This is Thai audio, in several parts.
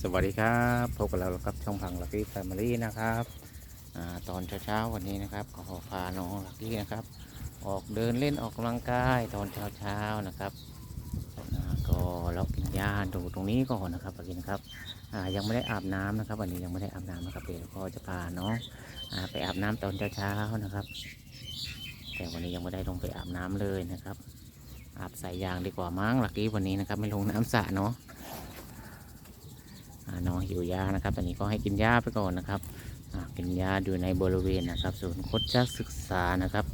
สวัสดีครับพบกับเราครับช่องพังลักกี้แฟมิลี่นะครับอตอนเช้าๆวันนี้นะครับก็พาน้องลักกี้นะครับ ออกเดินเล่นออกกำลังกายตอนเช้าๆนะครับก็เรากินยาดูตรงนี้ก่อนนะครับลักกี้นะครับยังไม่ได้อาบน้ำนะครับ วันนี้ยังไม่ได้อาบน้ำนะครับเดี๋ยวก็จะพาน้องไปอาบน้ำตอนเช้าๆนะครับ แต่วันนี้ยังไม่ได้ลงไปอาบน้ำเลยนะครับ อาบใส่ยางดีกว่ามั้งลักกี้วันนี้นะครับ ไม่ลงน้ำสระเนาะ น้องหิวยานะครับ ตอนนี้ก็ให้กินยาไปก่อนนะครับกินยาอยู่ในบริเวณนะครับศูนย์โคชศึกษานะครับ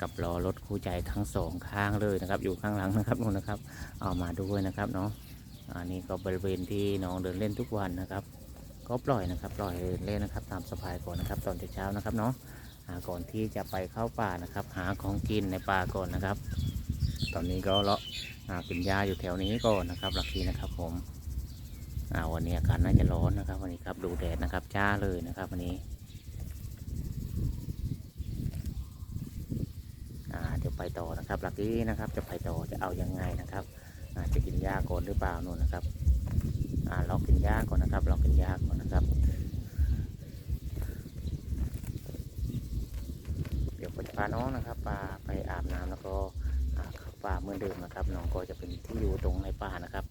กับรอรถคู่ใจทั้งสองข้างเลยนะครับ อยู่ข้างหลังนะครับนู่นนะครับ เอามาด้วยนะครับเนาะอันนี้ก็บริเวณที่น้องเดินเล่นทุกวันนะครับ ก็ปล่อยนะครับ ปล่อยเดินเล่นนะครับ ตามสบายก่อนนะครับ ตอนเช้านะครับเนาะก่อนที่จะไปเข้าป่านะครับ หาของกินในป่าก่อนนะครับ ตอนนี้ก็เลาะกินยาอยู่แถวนี้ก่อนนะครับหลักทีนะครับผม อาวันนี้อากาศน่าจะร้อนนะครับ วันนี้ครับดูแดดนะครับ จ้าเลยนะครับวันนี้อาเดี๋ยวไปต่อนะครับลักกี้นะครับ จะไปต่อจะเอายังไงนะครับอาจะกินยาก่อนหรือเปล่านู่นนะครับอ่าลองกินยาก่อนนะครับลองกินยาก่อนนะครับ เดี๋ยวผมจะพาน้องนะครับปาไปอาบน้ำแล้วก็เข้าป่าเหมือนเดิมนะครับน้องก็จะเป็นที่อยู่ตรงในป่านะครับ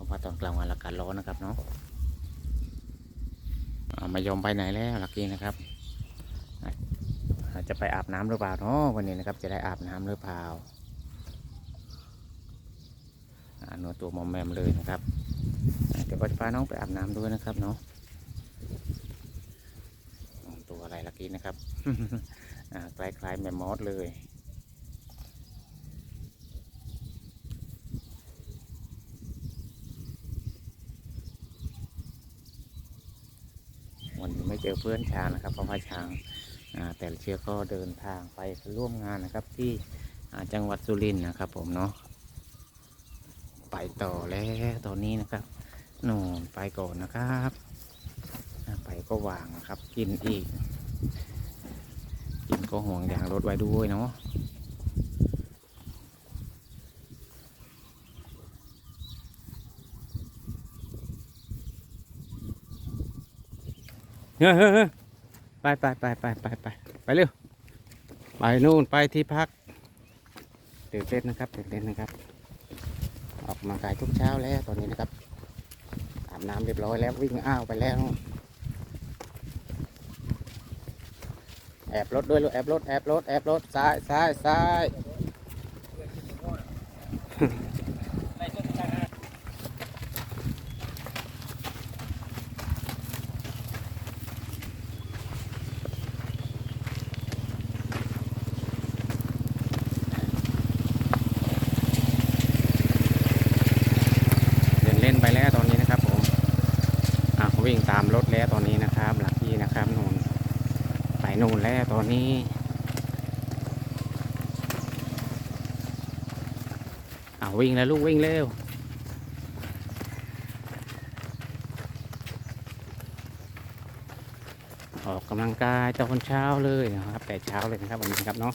เพราะว่าตอนกลางวันอากาศร้อนนะครับเนาะอ่ามายอมไปไหนแล้วลักกี้นะครับจะไปอาบน้ำหรือเปล่าเนาะวันนี้นะครับ จะได้อาบน้ำหรือเปล่าหนวตัวมอมแมมเลยนะครับอะเดี๋ยวก็จะพาน้องไปอาบน้ำด้วยนะครับเนาะตัวอะไรลักกี้นะครับคล้ายๆแมมมอสเลย วันนี้ไม่ เจอเพื่อนช้างนะครับเพราะว่าช้างแต่ละเชือกก็เดินทางไปร่วมงานนะครับที่จังหวัดสุรินทร์นะครับ ผมเนาะไปต่อแล้วตอนนี้นะครับนอนไปก่อนนะครับไปก็วางนะครับ กินอีก กินก็ห่วงยางรถไว้ด้วยเนาะ เฮ้ยเฮ้ยไปไปไปไปไปไปไปเร็วไปนู่นไปที่พักตื่นเต้นนะครับตื่นเต้นนะครับ ออกกำลังกายทุกเช้าแล้วตอนนี้นะครับอาบน้ำเรียบร้อยแล้ววิ่งอ้าวไปแล้ว แอบรถด้วยลูกแอบรถแอบรถแอบรถซ้ายซ้ายซ้าย เล่นไปแล้วตอนนี้นะครับผมอะวิ่งตามรถแล้วตอนนี้นะครับ หลักที่นะครับนูนไปนูนแล้วตอนนี้อ่าวิ่งแล้วลูกวิ่งเร็วออกกำลังกายตอนเช้าเลยนะครับ แต่เช้าเลยนะครับวันนี้ครับเนาะ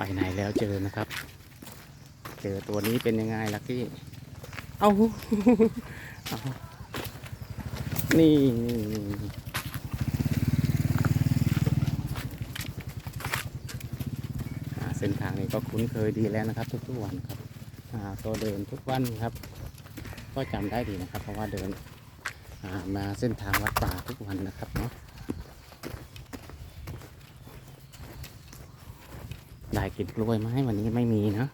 ไปไหนแล้วเจอนะครับ เจอตัวนี้เป็นยังไงลักกี้ เอาเอานี่นี่นี่นี่อ่าเส้นทางนี้ก็คุ้นเคยดีแล้วนะครับ ทุกๆวันครับอ่าก็เดินทุกวันครับ ก็จำได้ดีนะครับ เพราะว่าเดินอ่ามาเส้นทางวัดป่าทุกวันนะครับเนาะ กินกล้วยไหมวันนี้ไม่มีนะ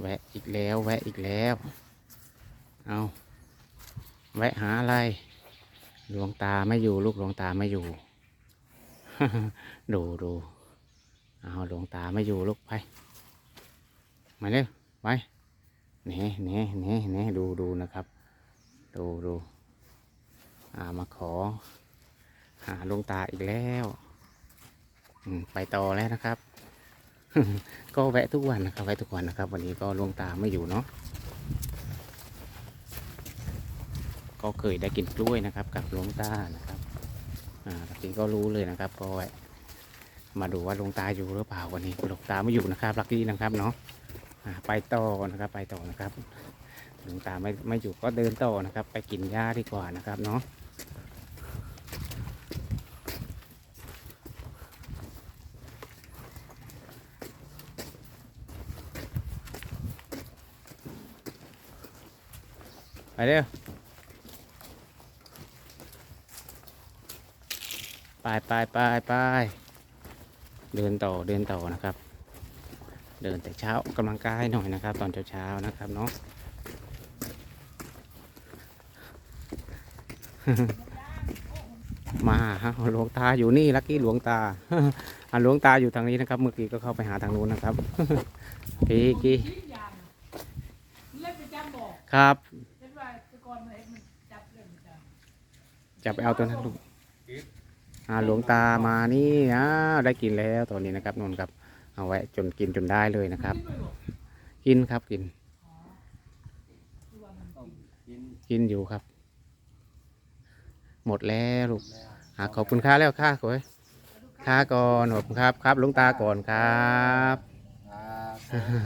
แวะอีกแล้ว แวะอีกแล้ว เอาแวะหาอะไร หลวงตาไม่อยู่ ลูกหลวงตาไม่อยู่ ดูดู เอาหลวงตาไม่อยู่ลูกไป มาเร็วไปเน่เน่เน่เน่ดูดูนะครับ ดูดูอ่ามาขอ หาหลวงตาอีกแล้วไปต่อแล้วนะครับ ก็แวะทุกวันนะครับแวะทุกวันนะครับ วันนี้ก็หลวงตาไม่อยู่เนาะก็เคยได้กินกล้วยนะครับ กับหลวงตานะครับอ่าลักกี้ก็รู้เลยนะครับก็แวะ มาดูว่าลงตาอยู่หรือเปล่าวันนี้ลงตาไม่อยู่นะครับลักกี้นะครับเนาะไปต่อนะครับไปต่อนะครับลงตาไม่ไม่อยู่ก็เดินต่อนะครับ ไปกินหญ้าดีกว่านะครับเนาะไปเร็วไปไปไปไป เดินต่อเดินต่อนะครับ เดินแต่เช้าออกกำลังกายหน่อยนะครับ ตอนเช้าๆนะครับเนาะมาฮะหลวงตาอยู่นี่ลักกี้หลวงตาอะหลวงตาอยู่ทางนี้นะครับ เมื่อกี้ก็เข้าไปหาทางนู้นนะครับกีกีชิ้นยางเล่นประจำบอกครับเล่นว่าแตะกอนมันเห็นมันจับเล่นประจำจะไปเอาตัวนั้นลูก อ่าหลวงตามานี่อ้าวได้กินแล้วตอนนี้นะครับนนท์ครับเอาไว้จนกินจนได้เลยนะครับ กินด้วยบอกกินครับกินที่ว่ามันกิน กินอยู่ครับ หมดแล้วลูกอ่าขอบคุณค่าแล้วค่าก่อยค่าก่อนขอบคุณครับครับหลวงตาก่อนครับ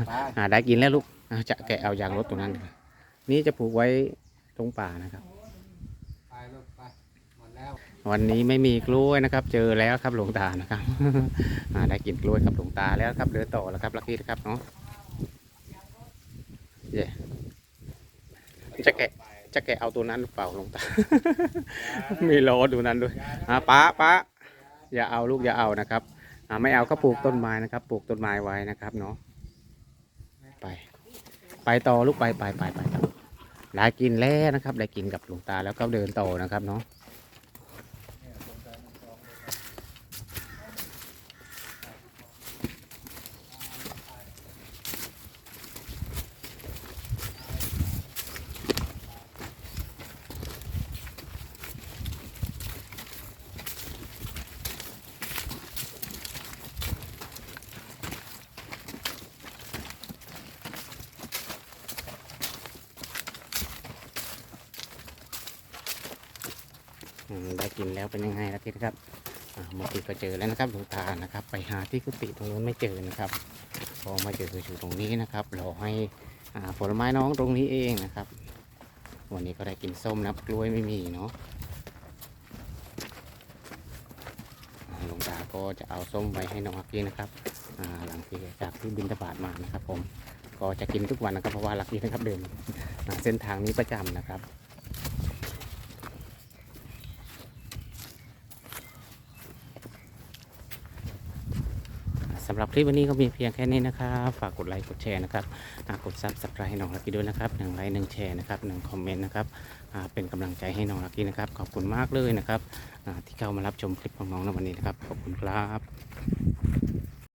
ไปอ่าได้กินแล้วลูกอ่าจะแกะเอายางรถตรงนั้น นี่จะผูกไว้ตรงป่านะครับ ไปลูกไปหมดแล้ วันนี้ไม่มีกล้วยนะครับ เจอแล้วครับหลวงตานะครับ ได้กินกล้วยกับหลวงตาแล้วครับเดินต่อแล้วครับลักกี้นะครับเนาะเย่จะแกะจะแกะเอาตัวนั้นหรือเปล่าหลวงตา มีล้อดูนั้นด้วยอ่าป้าป้าอย่าเอาลูกอย่าเอานะครับอ่าไม่เอาก็ปลูกต้นไม้นะครับ ปลูกต้นไม้ไว้นะครับเนาะไป ไปต่อลูกไปไปไปไปต่อได้กินแล้วนะครับ ได้กินกับหลวงตาแล้วก็เดินต่อนะครับเนาะ กินแล้วเป็นยังไงล่ะทีนะครับอ่าเมื่อกี้ก็เจอแล้วนะครับหลวงตานะครับ ไปหาที่กุฏิตรงนู้นไม่เจอนะครับพอมาเจออยู่ตรงนี้นะครับรอให้ผลไม้น้องตรงนี้เองนะครับ วันนี้ก็ได้กินส้มนะกล้วยไม่มีเนาะหลวงตาก็จะเอาส้มไว้ให้น้องฮักกี้นะครับหลังที่จากที่บินตบาทมานะครับผมก็จะกินทุกวันนะครับเพราะว่าลักกี้นะครับเดินเส้นทางนี้ประจำนะครับ สำหรับคลิปวันนี้ก็มีเพียงแค่นี้นะครับ ฝากกดไลค์กดแชร์นะครับกดซับสไครต์ให้น้องลักกี้ด้วยนะครับหนึ่งไลค์หนึ่งแชร์นะครับหนึ่งคอมเมนต์นะครับเป็นกำลังใจให้น้องลักกี้นะครับ ขอบคุณมากเลยนะครับที่เข้ามารับชมคลิปของน้องในวันนี้นะครับ ขอบคุณครับ